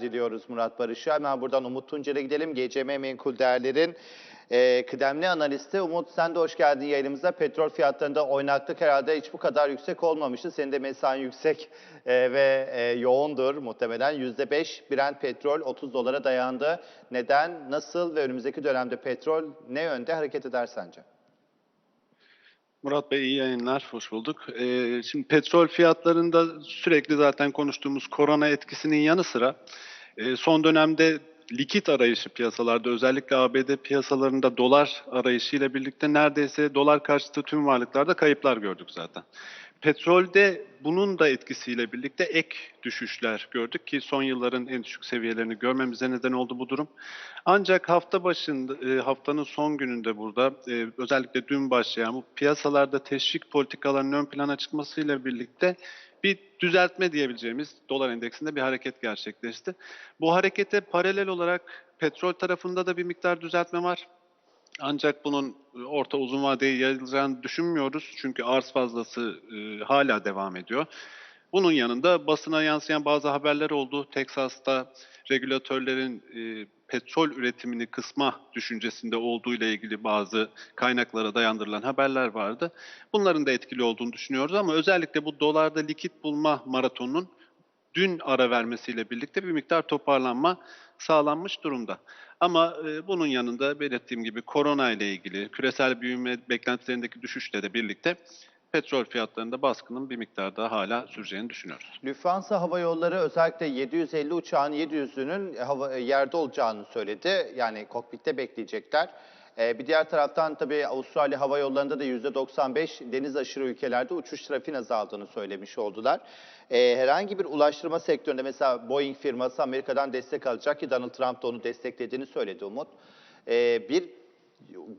diliyoruz Murat Barış'a. Hemen buradan Umut Tuncer'e gidelim. GCM Menkul Değerler'in e, kıdemli analisti. Umut sen de hoş geldin yayınımıza. Petrol fiyatlarında oynaklık herhalde hiç bu kadar yüksek olmamıştı. Senin de mesain yüksek e, ve e, yoğundur muhtemelen. %5 Brent petrol 30 dolara dayandı. Neden, nasıl ve önümüzdeki dönemde petrol ne yönde hareket eder sence? Murat Bey iyi yayınlar, hoş bulduk. Ee, şimdi petrol fiyatlarında sürekli zaten konuştuğumuz korona etkisinin yanı sıra e, son dönemde likit arayışı piyasalarda özellikle ABD piyasalarında dolar arayışıyla birlikte neredeyse dolar karşıtı tüm varlıklarda kayıplar gördük zaten. Petrolde bunun da etkisiyle birlikte ek düşüşler gördük ki son yılların en düşük seviyelerini görmemize neden oldu bu durum. Ancak hafta başında, e, haftanın son gününde burada e, özellikle dün başlayan bu piyasalarda teşvik politikalarının ön plana çıkmasıyla birlikte bir düzeltme diyebileceğimiz dolar endeksinde bir hareket gerçekleşti. Bu harekete paralel olarak petrol tarafında da bir miktar düzeltme var. Ancak bunun e, orta uzun vadeye yayılacağını düşünmüyoruz. Çünkü arz fazlası e, hala devam ediyor. Bunun yanında basına yansıyan bazı haberler oldu. Teksas'ta regülatörlerin e, petrol üretimini kısma düşüncesinde olduğu ile ilgili bazı kaynaklara dayandırılan haberler vardı. Bunların da etkili olduğunu düşünüyoruz ama özellikle bu dolarda likit bulma maratonunun dün ara vermesiyle birlikte bir miktar toparlanma sağlanmış durumda. Ama e, bunun yanında belirttiğim gibi korona ile ilgili küresel büyüme beklentilerindeki düşüşle de birlikte petrol fiyatlarında baskının bir miktar daha hala süreceğini düşünüyoruz. Lufthansa Hava Yolları özellikle 750 uçağın 700'ünün hava, yerde olacağını söyledi. Yani kokpitte bekleyecekler. Ee, bir diğer taraftan tabii Avustralya Hava Yolları'nda da %95 deniz aşırı ülkelerde uçuş trafiğin azaldığını söylemiş oldular. Herhangi bir ulaştırma sektöründe mesela Boeing firması Amerika'dan destek alacak ki Donald Trump da onu desteklediğini söyledi Umut. Bir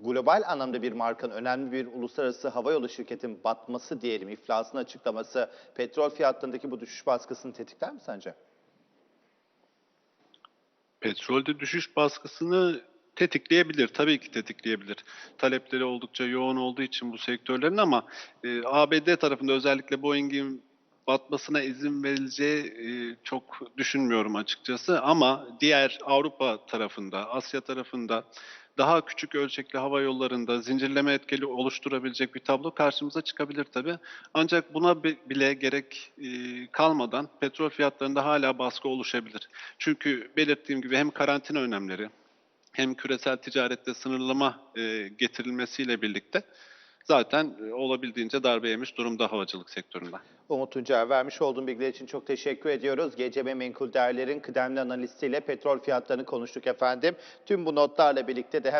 global anlamda bir markanın önemli bir uluslararası havayolu şirketin batması diyelim, iflasını açıklaması petrol fiyatlarındaki bu düşüş baskısını tetikler mi sence? Petrolde düşüş baskısını tetikleyebilir. Tabii ki tetikleyebilir. Talepleri oldukça yoğun olduğu için bu sektörlerin ama e, ABD tarafında özellikle Boeing'in batmasına izin verileceği e, çok düşünmüyorum açıkçası. Ama diğer Avrupa tarafında, Asya tarafında daha küçük ölçekli hava yollarında zincirleme etkili oluşturabilecek bir tablo karşımıza çıkabilir tabii. Ancak buna bi- bile gerek e, kalmadan petrol fiyatlarında hala baskı oluşabilir. Çünkü belirttiğim gibi hem karantina önlemleri hem küresel ticarette sınırlama e, getirilmesiyle birlikte zaten e, olabildiğince darbe yemiş durumda havacılık sektöründe. Umut Tuncer vermiş olduğun bilgiler için çok teşekkür ediyoruz. GCB Menkul Değerler'in kıdemli analistiyle petrol fiyatlarını konuştuk efendim. Tüm bu notlarla birlikte de